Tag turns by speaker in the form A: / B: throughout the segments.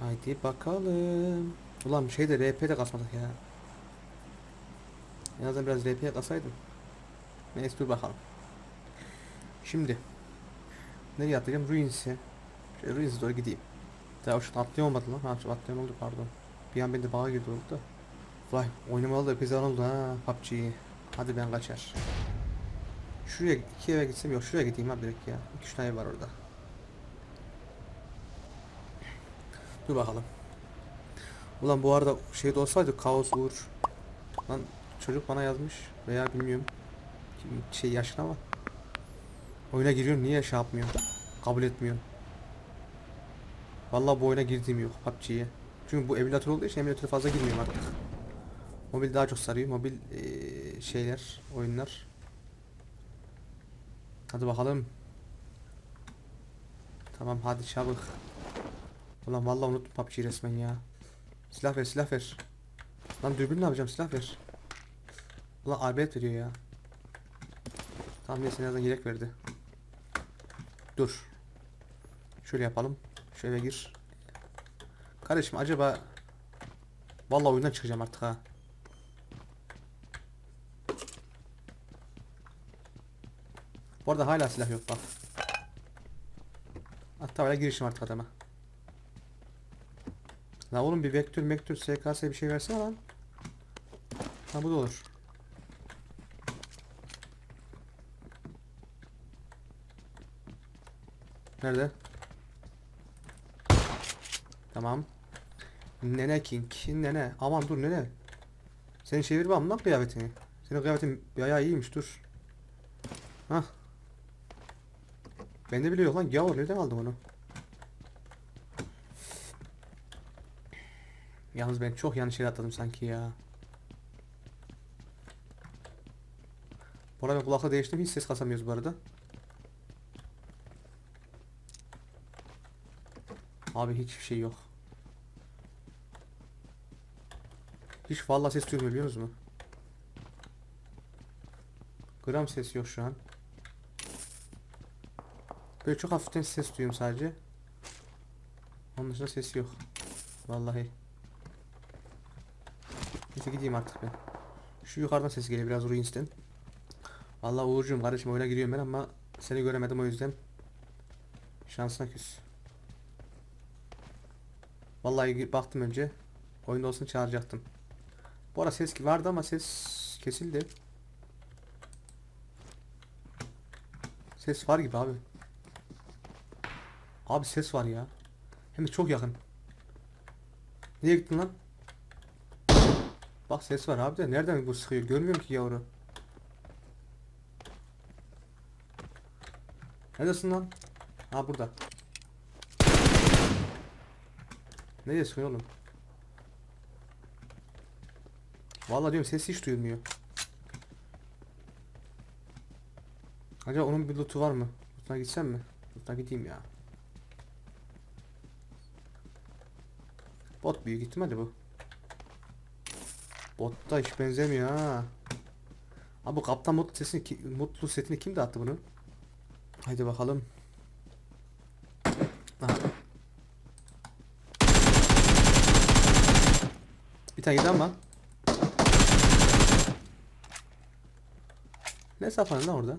A: Haydi bakalım. Ulan şey de RP de kasmadık ya. En azından biraz RP'ye kasaydım. Neyse dur bakalım. Şimdi. Nereye atlayacağım? Ruins'e. Şöyle Ruins'e doğru gideyim. Daha şu atlıyor olmadı lan. Ha atlayan oldu pardon. Bir an bende bağa girdi oldu da. Vay oynamalı da zaman oldu ha PUBG'yi. Hadi ben kaçar. Şuraya iki eve gitsem yok şuraya gideyim abi direkt ya. İki üç tane var orada. Dur bakalım. Ulan bu arada şeyde olsaydı Kaos Uğur. Lan çocuk bana yazmış veya bilmiyorum. Şey yaşlı ama. Oyuna giriyorum niye şey yapmıyor? Kabul etmiyor. Vallahi bu oyuna girdiğim yok PUBG'ye. Çünkü bu emülatör olduğu için emülatöre fazla girmiyorum artık. Mobil daha çok sarıyor. Mobil eee, şeyler, oyunlar. Hadi bakalım. Tamam hadi çabuk. Ulan vallahi unuttum PUBG'yi resmen ya. Silah ver silah ver. Lan dürbün ne yapacağım silah ver. Ulan arbet veriyor ya. Tamam neyse en azından yelek verdi. Dur. Şöyle yapalım. Eve gir. Kardeşim acaba Vallahi oyundan çıkacağım artık ha. Bu arada hala silah yok bak. Hatta öyle girişim artık adama. La oğlum bir vektör mektör SKS bir şey versene lan. Ha bu da olur. Nerede? Tamam. Nene King. Nene. Aman dur nene. Sen çevir bakayım lan kıyafetini. Senin kıyafetin bayağı iyiymiş dur. Hah. Bende bile yok lan. Gavur nereden aldım onu? Yalnız ben çok yanlış yere atladım sanki ya. Bu arada kulaklığı değiştim. Hiç ses kasamıyoruz bu arada. Abi hiçbir şey yok. Hiç vallahi ses duymuyor biliyor musunuz? Gram ses yok şu an. Böyle çok hafiften ses duyuyorum sadece. Onun dışında ses yok. Vallahi. Neyse gideyim artık ben. Şu yukarıdan ses geliyor biraz Ruins'ten. Vallahi Uğurcuğum kardeşim oyuna giriyorum ben ama seni göremedim o yüzden. Şansına küs. Vallahi baktım önce. Oyunda olsun çağıracaktım. Bu ara ses vardı ama ses kesildi. Ses var gibi abi. Abi ses var ya. Hem de çok yakın. Niye gittin lan? Bak ses var abi de nereden bu sıkıyor görmüyorum ki yavru. Neredesin lan? Ha burada. Nereye sıkıyor oğlum? Vallahi diyorum ses hiç duyulmuyor. Acaba onun bir lootu var mı? Lootuna gitsem mi? Lootuna gideyim ya. Bot büyük ihtimalle bu. Botta hiç benzemiyor ha. Abi bu kaptan mutlu sesini mutlu setini kim dağıttı bunu? Haydi bakalım. Aha. Bir tane yedi ama. Ne sapan lan orada?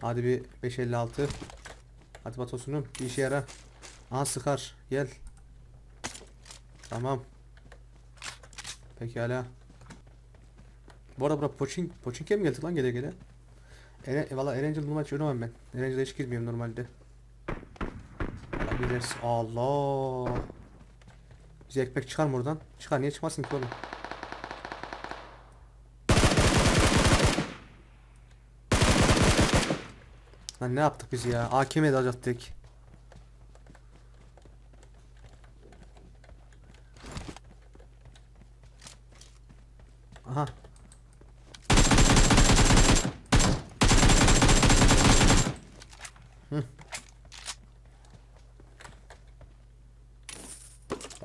A: Hadi bir 556. Hadi Batosunum bir işe yara. Aha sıkar. Gel. Tamam. Pekala. Bu arada bura Poçin, Poçinki'ye mi geldik lan gele gele? Eren, valla Erencil numara hiç oynamam ben. Erencil'e hiç girmiyorum normalde. Ders. Allah. Bize ekmek çıkar mı oradan? Çıkar niye çıkmasın ki oğlum? Lan ne yaptık biz ya? AKM'ye dalacaktık. Aha. Hı.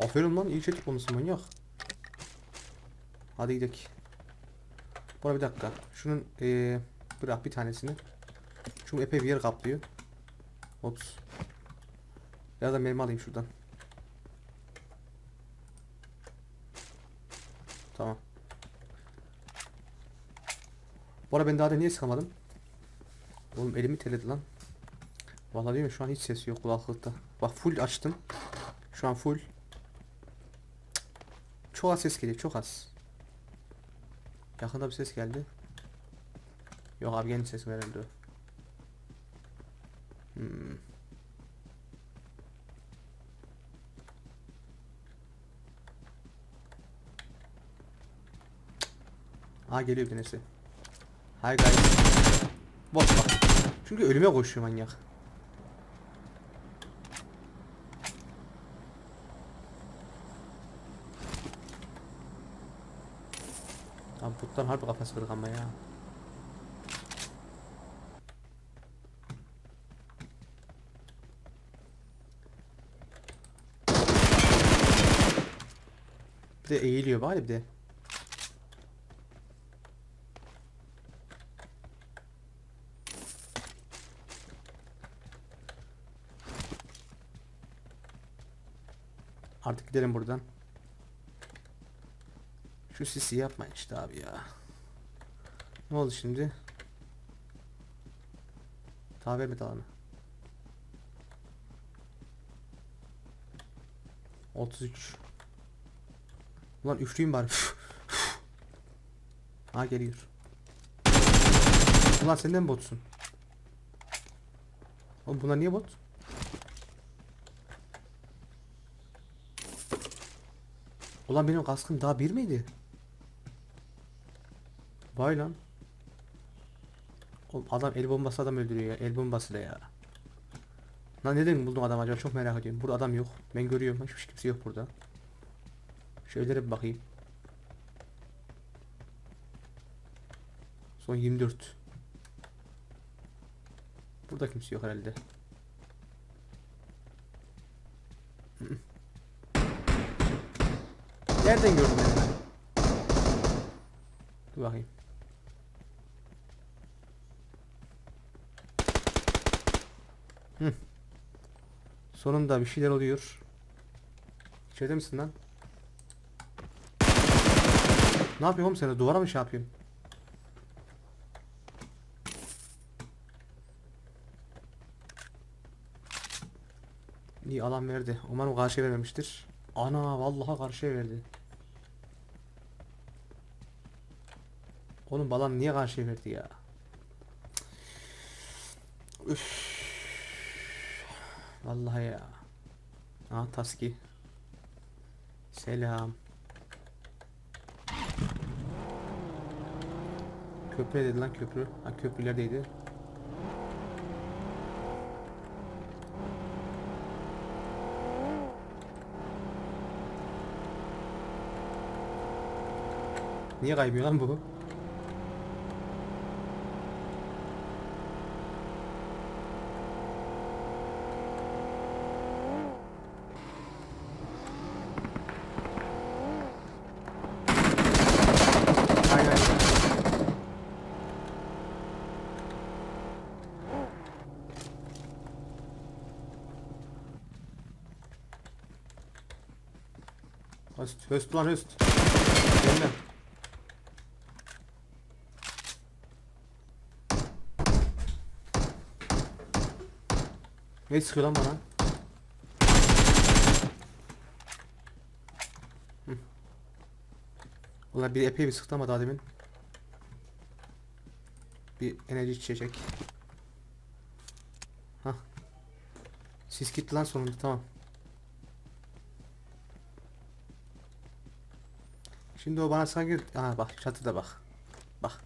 A: Aferin lan iyi çocuk olmuşsun manyak. Hadi gidelim. Buna bir dakika. Şunun ee, bırak bir tanesini. Çünkü epey bir yer kaplıyor. Ops. Biraz da mermi alayım şuradan. Tamam. Bu ara ben daha da niye sıkamadım? Oğlum elimi terledi lan. Vallahi değil mi şu an hiç ses yok kulaklıkta. Bak full açtım. Şu an full. Çok az ses geliyor çok az. Yakında bir ses geldi. Yok abi kendi ses verildi. Hmm. Aa geliyor bir tanesi. Hi guys. Bot bak. Çünkü ölüme koşuyor manyak. Botlar harbi kafası kırık ama ya. Bir de eğiliyor bari bir de. Artık gidelim buradan. Şu sisi yapmayın işte abi ya. Ne oldu şimdi? Daha vermedi alanı. 33 Ulan üfleyeyim bari. ha geliyor. Ulan sen de mi botsun? Oğlum bunlar niye bot? Ulan benim kaskım daha bir miydi? Vay lan. Oğlum adam el bombası adam öldürüyor ya. El bombasıyla ya. Lan neden buldum adam acaba çok merak ediyorum. Burada adam yok. Ben görüyorum. Hiçbir kimse yok burada. Şöyle bir bakayım. Son 24. Burada kimse yok herhalde. Nereden gördün beni? Dur bakayım. Hı. Sonunda bir şeyler oluyor. İçeride misin lan? Ne yapıyorsun oğlum sen? Duvara mı şey yapıyorsun? İyi alan verdi. Umarım karşıya vermemiştir. Ana vallahi karşıya verdi. Oğlum balan niye karşıya verdi ya? Üf. Vallahi ya. Ah taski. Selam. Köprü dedi lan köprü. Ha köprülerdeydi. Niye kaymıyor lan bu? Höst, höst lan höst. Gelme. Ne sıkıyor lan bana? Ulan bir epey bir sıktı ama daha demin. Bir enerji içecek. Hah. Sis gitti lan sonunda tamam. Şimdi o bana sanki... Aha bak çatıda bak. Bak.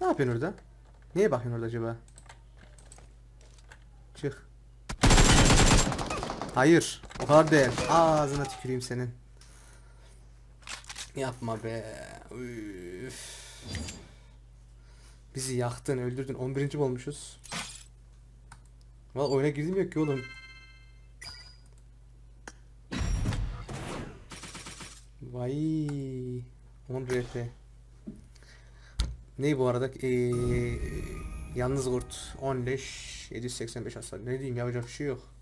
A: Ne yapıyorsun orada? Neye bakıyorsun orada acaba? Çık. Hayır. O kadar değil. Ağzına tüküreyim senin. Yapma be. Üf. Bizi yaktın, öldürdün. 11. mi olmuşuz. Valla oyuna girdim yok ki oğlum. Vay. 10 RP. Ne bu arada? Ee, yalnız kurt 15 785 hasar. Ne diyeyim yapacak bir şey yok.